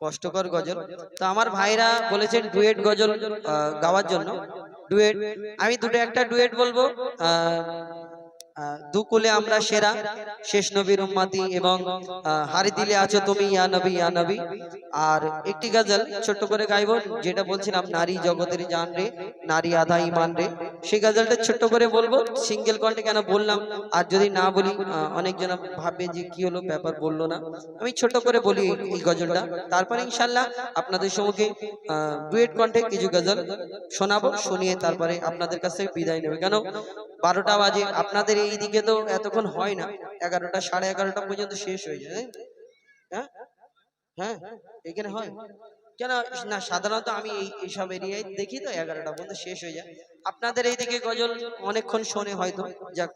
কষ্টকর গজল। তো আমার ভাইরা বলেছেন ডুয়েট গজল গাওয়ার জন্য। ডুয়েট, আমি দুটো একটা ডুয়েট বলব। দুকুলে আমরা সেরা, শেষ নবীর উম্মাতি এবং হারি দিলে আছো তুমি, ইয়া নবী ইয়া নবী। আর একটি গজল ছোট্ট করে গাইবো, যেটা বলছিলাম, নারী জগতের জান রে, নারী আধা ইমান রে। সেই গজলটা ছোট্ট করে বলব, সিঙ্গেল কণ্ঠে কেন বললাম? আর যদি না বলি অনেকজন ভাববে যে কি হলো, ব্যাপার বলল না। আমি ছোট করে বলি এই- গজলটা। তারপরে ইনশাল্লাহ আপনাদের সম্মুখে ডুয়েট কণ্ঠে কিছু গজল শোনাবো, শুনিয়ে তারপরে আপনাদের কাছ থেকে বিদায় নেবে। কেন? বারোটা বাজে, আপনাদের এই দিকে তো এতক্ষণ হয় না। এগারোটা, সাড়ে এগারোটা পর্যন্ত শেষ হয়ে যায়। হ্যাঁ? হ্যাঁ? এখানে হয়? কেন? না, সাধারণত আমি এই এইসব এরিয়ায় দেখি তো, এগারোটা পর্যন্ত শেষ হয়ে যায়। আপনাদের এইদিকে গজল অনেকক্ষণ শোনে হয়তো। যাক।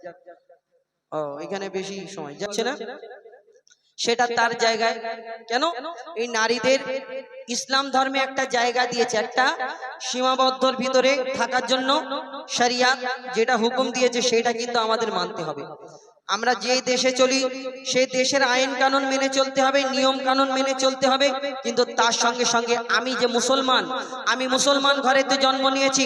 ও, এখানে বেশি সময় যাচ্ছে না? সেটা তার জায়গায়। কেন? এই নারীদের ইসলাম ধর্মে একটা জায়গা দিয়েছে, একটা সীমাবদ্ধর ভিতরে থাকার জন্য শরিয়াত যেটা হুকুম দিয়েছে, সেটা কিন্তু আমাদের মানতে হবে। আমরা যে দেশে চলি, সেই দেশের আইন কানুন মেনে চলতে হবে, নিয়ম কানুন মেনে চলতে হবে। কিন্তু তার সঙ্গে সঙ্গে আমি যে মুসলমান, আমি মুসলমান ঘরে তো জন্ম নিয়েছি।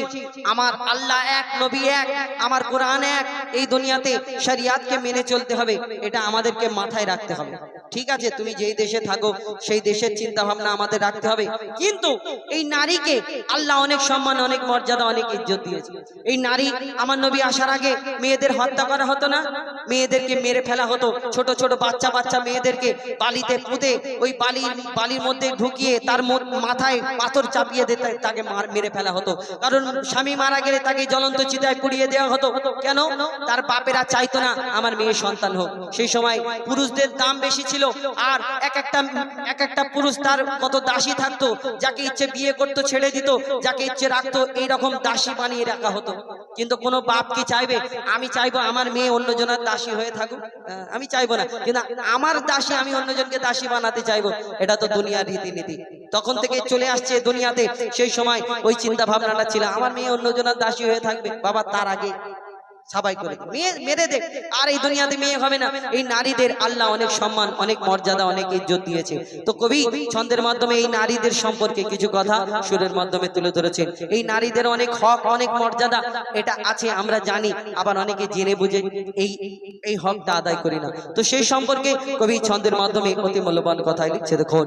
আমার আল্লাহ এক, নবী এক, আমার কোরআন এক। এই দুনিয়াতে শরিয়াতকে মেনে চলতে হবে, এটা আমাদেরকে মাথায় রাখতে হবে। ঠিক আছে তুমি যেই দেশে থাকো সেই দেশের চিন্তা ভাবনা আমাদের রাখতে হবে। কিন্তু এই নারীকে আল্লাহ অনেক সম্মান অনেক মর্যাদা অনেক ইজ্জত দিয়েছে। এই নারী আমার নবী আসার আগে মেয়েদের হত্যা করা হতো না। মেয়েদেরকে মেরে ফেলা হতো। ছোট ছোট বাচ্চা বাচ্চা মেয়েদেরকে বালিতে পুঁতে ওই বালি বালির মধ্যে ঢুকিয়ে তার মাথায় পাথর চাপিয়ে দিতে তাকে মেরে ফেলা হতো। কারণ স্বামী মারা গেলে তাকে জ্বলন্ত চিতায় পুড়িয়ে দেওয়া হতো। কেন? তার বাপেরা চাইতো না আমার মেয়ে সন্তান হোক সেই সময় পুরুষদের দাম বেশি ছিল। আর এক একটা এক একটা পুরুষ তার কত দাসী থাকতো, যাকে ইচ্ছে বিয়ে করতো, ছেড়ে দিত, যাকে ইচ্ছে রাখতো, এইরকম দাসী বানিয়ে রাখা হতো। কিন্তু কোনো বাপ কি চাইবে? আমি চাইব আমার মেয়ে অন্যজনের দাসী হয়ে থাকুক। আমি চাইব না। কিন্তু আমার দাসী, আমি অন্যজনকে দাসী বানাতে চাইব, এটা তো দুনিয়ার রীতিনীতি। তখন থেকে চলে আসছে দুনিয়াতে সেই সময় ওই চিন্তা ভাবনাটা ছিল, আমার মেয়ে অন্যজনের দাসী হয়ে থাকবে, বাবা তার আগে সবাই করে মেয়ে মেরে দে আর এই দুনিয়াতে মেয়ে হবে না। এই নারীদের আল্লাহ অনেক সম্মান অনেক মর্যাদা অনেক ইজ্জত দিয়েছে। তো কবি ছন্দের মাধ্যমে এই নারীদের সম্পর্কে কিছু কথা সুরের মাধ্যমে তুলে ধরেছেন। এই নারীদের অনেক হক অনেক মর্যাদা এটা আছে আমরা জানি। আবার অনেকে জেনে বুঝে এই এই হকটা আদায় করি না। তো সেই সম্পর্কে কবি ছন্দের মাধ্যমে অতি মূল্যবান কথাই লিখছে দেখুন।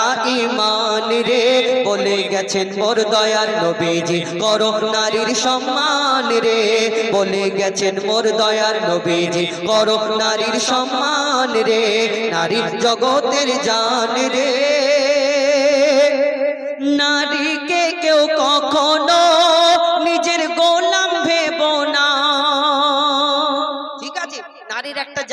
ইমান রে, বলে গেছেন মোর দয়ার নবীজি। করো নারীর সম্মান রে, বলে গেছেন মোর দয়ার নবীজি। করো নারীর সম্মান রে, নারী জগতের জান রে। নারীকে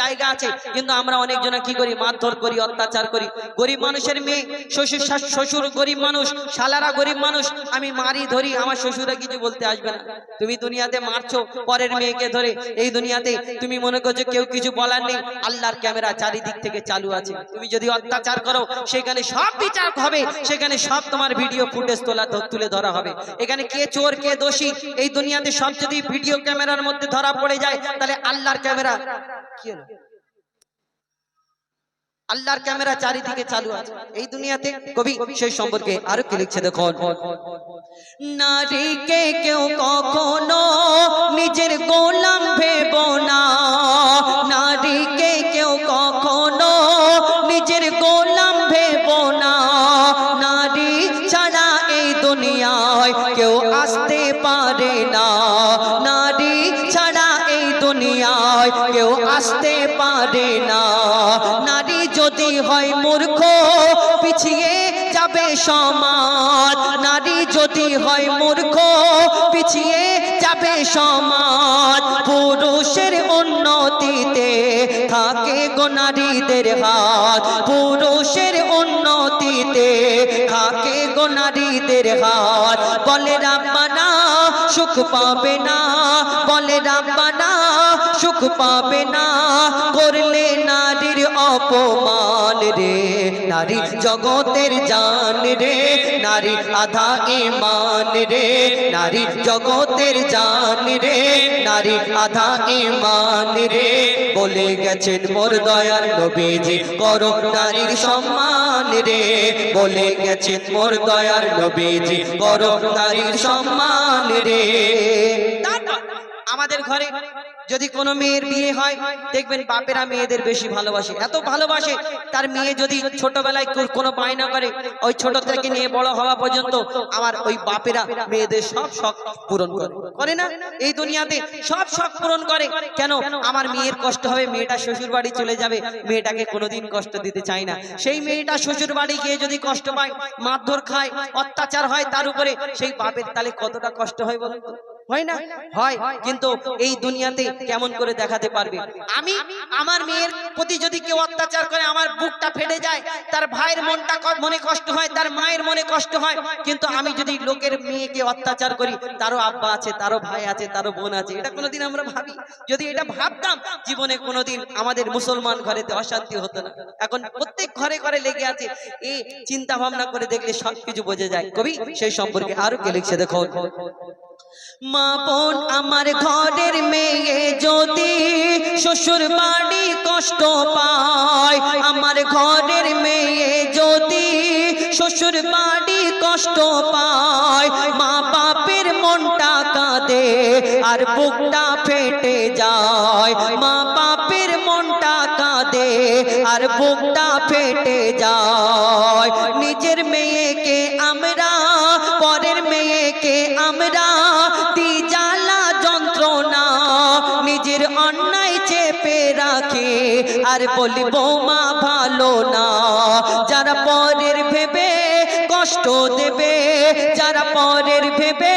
জায়গা আছে। কিন্তু আমরা অনেকজনা কি করি? মারধর করি, অত্যাচার করি। গরিব মানুষের মেয়ে, শ্বশুর শ্বশুর গরিব মানুষ, শালারা গরিব মানুষ, আমি মারি, ধরি, আমার শ্বশুরা কিছু বলতে আসবে না। তুমি দুনিয়াতে মারছো, পরের মেয়েকে ধরে। এই দুনিয়াতে তুমি মনে করছ কেউ কিছু বলার নেই, আল্লাহর ক্যামেরা চারিদিক থেকে চালু আছে। তুমি যদি অত্যাচার করো, সেখানে সব বিচার হবে, সেখানে সব তোমার ভিডিও ফুটেজ তোলা তুলে ধরা হবে। এখানে কে চোর, কে দোষী, এই দুনিয়াতে সব যদি ভিডিও ক্যামেরার মধ্যে ধরা পড়ে যায়, তাহলে আল্লাহর ক্যামেরা, কি হলো? আল্লাহর ক্যামেরা চারিদিকে চালু আছে। এই দুনিয়াতে কবি সেই সম্পর্কে আরও কি লিখছে দেখুন? নারীকে কেউ কখনো নিজের গোলাম ভেব না। নারীকে দুনিয়ায় কেউ আসতে পারে না। নারী যদি হয় মূর্খ, পিছিয়ে যাবে সমাজ। নারী যদি হয় মূর্খ, পিছিয়ে যাবে সমাজ। পুরুষের উন্নতিতে থাকে গো নারীদের হাত। পুরুষের উন্নতিতে থাকে গো নারীদের হাত। বলে, রাব্বানা সুখ পাবে না। বলে, রাব্বানা, সুখ পাবে না। করলে নারীর অপমান রে। নারী জগতের জান রে। নারী আধা ইমান রে। নারী জগতের জান রে। নারী আধা ইমান রে। বলে গেছেন মোর দয়ার নবীজি, করো নারীর সম্মান রে। বলে গেছেন মোর দয়ার নবীজি, করো নারীর সম্মান রে। আমাদের ঘরে যদি কোনো মেয়ের বিয়ে হয়, দেখবেন বাপেরা মেয়েদের বেশি ভালোবাসে। এত ভালোবাসে, তার মেয়ে যদি ছোটবেলায় কোনো বায়না করে, ওই ছোট থেকে নিয়ে বড় হওয়া পর্যন্ত আমার ওই বাপেরা মেয়েদের সব শখ পূরণ করে। করে না? এই দুনিয়াতে সব শখ পূরণ করে। কেন? আমার মেয়ের কষ্ট হবে, মেয়েটা শ্বশুর বাড়ি চলে যাবে, মেয়েটাকে কোনোদিন কষ্ট দিতে চায় না। সেই মেয়েটা শ্বশুর বাড়ি গিয়ে যদি কষ্ট পায়, মারধর খায়, অত্যাচার হয় তার উপরে, সেই বাপের তালে কতটা কষ্ট হয় বলুন? হয় না? হয় কিন্তু এই দুনিয়াতে কেমন করে দেখাতে পারবে? আমি আমার মেয়ের প্রতি যদি কেউ অত্যাচার করে আমার বুকটা ফেটে যায় তার ভাইয়ের মনটা মনে কষ্ট হয় তার মায়ের মনে কষ্ট হয় কিন্তু আমি যদি লোকের মেয়েকে অত্যাচার করি তারও আব্বা আছে তারও ভাই আছে তারও বোন আছে এটা কোনোদিন আমরা ভাবি। যদি এটা ভাবতাম জীবনে কোনোদিন আমাদের মুসলমান ঘরেতে অশান্তি হতো না। এখন প্রত্যেক ঘরে ঘরে লেগে আছে এই চিন্তা ভাবনা করে দেখলে সবকিছু বোঝা যায়। কবি সেই সম্পর্কে আরও কে লিখছে দেখো মা বোন, আমার ঘরের মেয়ে যদি শ্বশুর বাড়ি কষ্ট পায়, আমার ঘরের মেয়ে যদি শ্বশুর বাড়ি কষ্ট পায়, মা বাপের মনটা কাঁদে আর বুকটা ফেটে যায়। মা বাপের মনটা কাঁদে আর বুকটা ফেটে যায়। নিজের মেয়েকে আমরা অন্যায় চেপে রাখে। আর বলি, বৌমা, ভালো না। যারা পরের ভেবে কষ্ট দেবে, যারা পরের ভেবে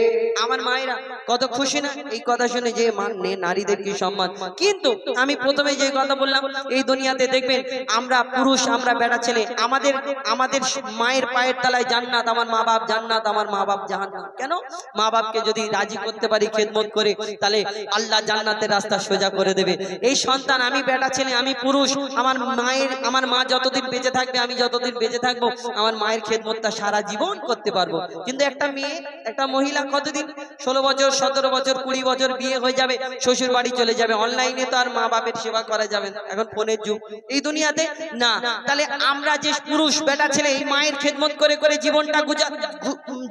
কত খুশি না? এই কথা শুনে যে মানে নারীদের কি সম্মান? কিন্তু আমি প্রথমে যে কথা বললাম, এই দুনিয়াতে দেখবেন আমরা পুরুষ, আমরা বেড়া ছেলে, আমাদের আমাদের মায়ের পায়ের তলায় জান্নাত, আমার মা বাপ জান্নাত, আমার মা বাপ জাহান্নাম কেন? মা বাপকে যদি রাজি করতে পারি, খেদমত করে, তাহলে আল্লাহ জান্নাতের রাস্তা সোজা করে দেবে। এই সন্তান, আমি বেটা ছেলে, আমি পুরুষ, আমার মায়ের, আমার মা যতদিন বেঁচে থাকবে, আমি যতদিন বেঁচে থাকব, আমার মায়ের খেদমতটা সারা জীবন করতে পারব। কিন্তু একটা মেয়ে, একটা মহিলা কতদিন? ষোলো বছর সতেরো বছর, কুড়ি বছর বিয়ে হয়ে যাবে, শ্বশুর বাড়ি চলে যাবে, অনলাইনে তো আর মা বাপের সেবা করা যাবে এখন ফোনের যুগ। এই দুনিয়াতে না। তাহলে আমরা যে পুরুষ, বেটা ছেলে, এই মায়ের খেদমত করে করে জীবনটা গুজা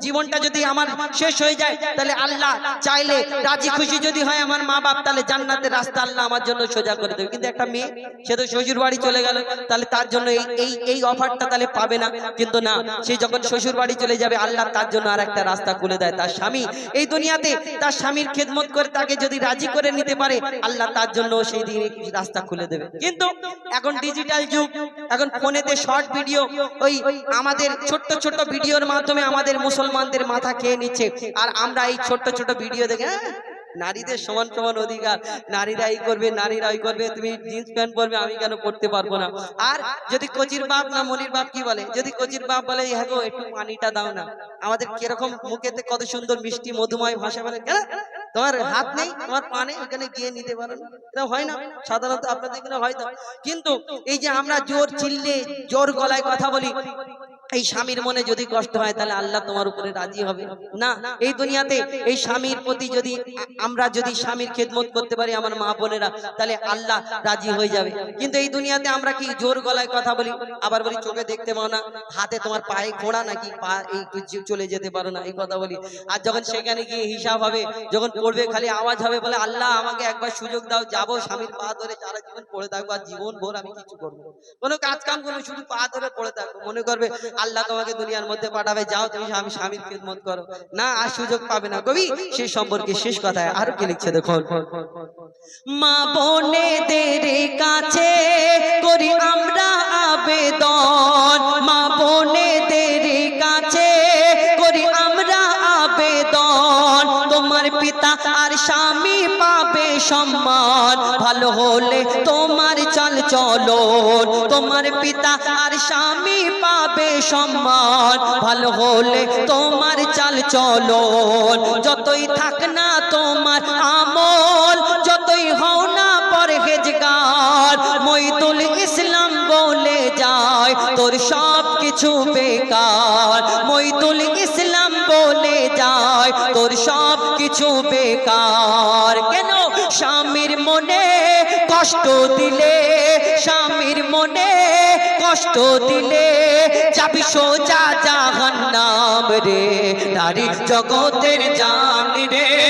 জীবনটা যদি আমার শেষ হয়ে যায়, তাহলে আল্লাহ চাইলে রাজি খুশি যদি হয় আমার মা বাপ, তাহলে জান্নাতের রাস্তা আল্লাহ আমার জন্য সোজা করে দেবে। কিন্তু একটা মেয়ে, সে তো শ্বশুর বাড়ি চলে গেল, তাহলে তার জন্য এই এই এই অফারটা তাহলে পাবে না। কিন্তু না, সে যখন শ্বশুর বাড়ি চলে যাবে, আল্লাহ তার জন্য আর একটা রাস্তা খুলে দেয়। তার স্বামী, এই দুনিয়াতে তার স্বামীর খেদমত করে তাকে যদি রাজি করে নিতে পারে আল্লাহ তার জন্য সেই দিন রাস্তা খুলে দেবে। কিন্তু এখন ডিজিটাল যুগ এখন ফোনেতে শর্ট ভিডিও ওই আমাদের ছোট্ট ছোট্ট ভিডিওর মাধ্যমে আমাদের মুসলমানদের মাথা খেয়ে নিচ্ছে। আর আমরা এই ছোট্ট ছোট ভিডিও দেখে "হ্যাঁ, নারীদের সমান সমান অধিকার। নারীরা এই করবে নারীরা ওই করবে তুমি জিন্স প্যান্ট পরবে আমি কেন পড়তে পারব না? আর যদি কচির বাপ না মনির বাপ কি বলে? যদি কচির বাপ বলে হ্যাঁ একটু পানিটা দাও না। আমাদের কীরকম মুখেতে কত সুন্দর মিষ্টি মধুময় ভাষা বলে কেন তোমার হাত নেই তোমার পা নেই ওখানে গিয়ে নিতে পারো না। এটা হয় না। সাধারণত আপনাদের এখানে হয়তো কিন্তু এই যে আমরা জোর চিল্লে জোর গলায় কথা বলি এই স্বামীর মনে যদি কষ্ট হয় তাহলে আল্লাহ তোমার উপরে রাজি হবে। না এই দুনিয়াতে এই স্বামীর প্রতি যদি আমরা যদি স্বামীর খেদমত করতে পারি আমার মা বোনেরা তাহলে আল্লাহ রাজি হয়ে যাবে। কিন্তু এই দুনিয়াতে আমরা কি জোর গলায় কথা বলি? আবার বলি চোখে দেখতে পাও না হাতে তোমার পায়ে ঘোড়া নাকি? পা এই তুই চলে যেতে পারো না এই কথা বলি। আর যখন সেখানে গিয়ে হিসাব হবে যখন পড়বে খালি আওয়াজ হবে বলে আল্লাহ আমাকে একবার সুযোগ দাও যাব স্বামীর পা ধরে সারা জীবন পড়ে থাকব আর জীবন ভোর আমি কিছু করব। কোনো কাজ কাম করব শুধু পা ধরে পড়ে থাকব। মনে করবে আল্লাহ তোমাকে দুনিয়ার মধ্যে পাঠাবে, যাও তুমি স্বামী, স্বামীর খেদমত করো। না, আর সুযোগ পাবে না। কবি, সেই সম্পর্কে শেষ কথায় আরও কি লিখছে দেখুন? মা বোনেদের কাছে করি আমরা আবেদন। মা বোনেদের কাছে করি আমরা আবেদন। তোমার পিতা আর স্বামী পাবে সম্মান। ভালো হলে তোমার চাল, তোমার পিতা আর স্বামী পাবে সম্মান। ভালো হলে তোমার চাল চলো যতই থাক না তোমার আমল, যতই হও না পরহেজগার। মইদুল ইসলাম বলে যায়, তোর সব কিছু বেকার। মইদুল ইসলাম বলে যায়, তোর সব কিছু বেকার। কেন? স্বামীর মনে কষ্ট দিলে স্বামীর মনে কষ্ট দিলে যাবি সোজা জাহান্নাম রে। নারীর জগতের জানি রে।